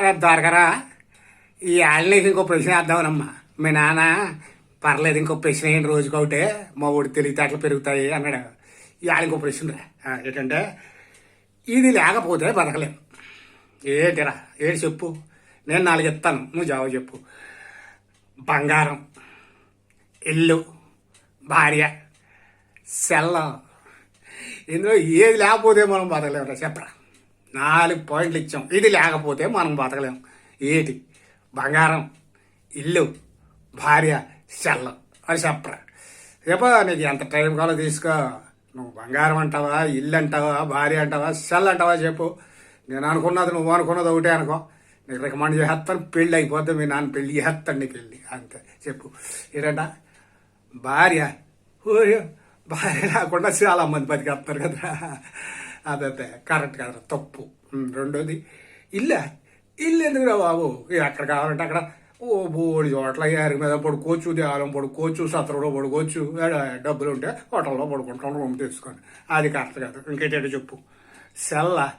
అరే దొరకరా ఈ ఆళ్ళకి ఇంకో ప్రశ్న వేద్దామనమ్మా. మీ నాన్న పర్లేదు ఇంకో ప్రశ్న ఏంటి రోజుకొకటే మా ఊడి తెలివితేటలు పెరుగుతాయి అన్నాడు. ఈ ఆళ్ళ ఇంకో ప్రశ్న రా ఏంటంటే ఇది లేకపోతే బతకలేం. ఏంటిరా? ఏంటి చెప్పు? నేను నాలుగు ఇస్తాను నువ్వు జవాబు చెప్పు. బంగారం ఇల్లు భార్య సెల్లం. ఇందులో ఏది లేకపోతే మనం బతకలేమురా చెప్పరా? నాలుగు పాయింట్లు ఇచ్చాం. ఇది లేకపోతే మనం బతకలేం. ఏటి? బంగారం ఇల్లు భార్య సెల్ల అని చెప్పరా? చెప్ప నీకు ఎంత టైం కావాలో తీసుకో. నువ్వు బంగారం అంటావా ఇల్లు అంటావా భార్య అంటావా సెల్ అంటావా చెప్పు. నేను అనుకున్నది నువ్వు అనుకున్నది ఒకటే అనుకో. నీకు రికమెండ్ చేస్తాను పెళ్ళి అయిపోతే మీ నాన్న పెళ్ళి చేస్తాను నీ పెళ్ళి. అంతే. చెప్పు. ఏంటంట? భార్య. భార్య రాకుండా చాలా మంది బతికేస్తారు కదా అదే కరెక్ట్ కదా తప్పు. రెండోది ఇల్లా. ఇల్లు ఎందుకురా బాబు? ఎక్కడ కావాలంటే అక్కడ ఓ బోడి చోట్ల యారి మీద పడుకోవచ్చు దేవాలయం పడుకోవచ్చు సత్రంలో పడుకోవచ్చు. డబ్బులు ఉంటే హోటల్లో పడుకుంటాం రూమ్ తీసుకొని అది కరెక్ట్ కాదు. ఇంకేటో చెప్పు. సెల్ల.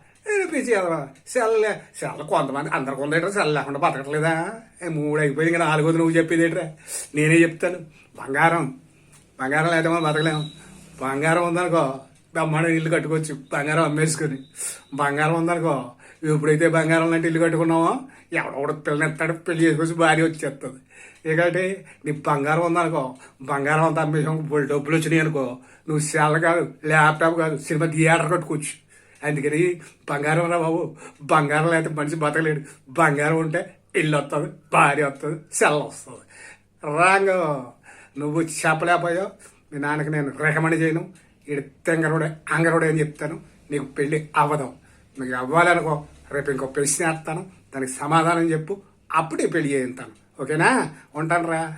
పిచ్చి సెల్లే. సెల్ల కొంతమంది అందరికి ఉందేట్రా సెల్ లేకుండా బతకట్లేదా? మూడు అయిపోయింది ఇంకా నాలుగోది నువ్వు చెప్పేది నేనే చెప్తాను. బంగారం. బంగారం లేకపోతే మనం బతకలేము బంగారం ఉందనుకో బ్రహ్మాండం ఇల్లు కట్టుకోవచ్చు బంగారం అమ్మేసుకొని. బంగారం ఉందనుకో ఎప్పుడైతే బంగారం లాంటి ఇల్లు కట్టుకున్నామో ఎవడొకడు పిల్లనెత్తాడు పెళ్ళి చేసుకొచ్చి భార్య వచ్చేస్తుంది ఎందుకంటే నీ బంగారం ఉందనుకో బంగారం అంతా అమ్మేసాం డబ్బులు వచ్చినాయి అనుకో నువ్వు సెల్ కాదు ల్యాప్టాప్ కాదు సినిమా థియేటర్ కట్టుకోవచ్చు అందుకని బంగారం రా బాబు బంగారం లేకపోతే మనిషి బతకలేడు. బంగారం ఉంటే ఇల్లు వస్తుంది భార్య వస్తుంది సెల్ వస్తుంది. రాంగ్ నువ్వు చెప్పలేకపోయావు మీ నాన్నకి నేను రికమెండ్ చేయను. ఇడు తెంగరుడే అంగరుడే అని చెప్తాను? నీకు పెళ్ళి అవ్వదు. నీకు అవ్వాలనుకో రేపు ఇంకో ప్రశ్న వేస్తాను దానికి సమాధానం చెప్పు. అప్పుడే పెళ్ళి చేయిస్తాను ఓకేనా? ఉంటాను రా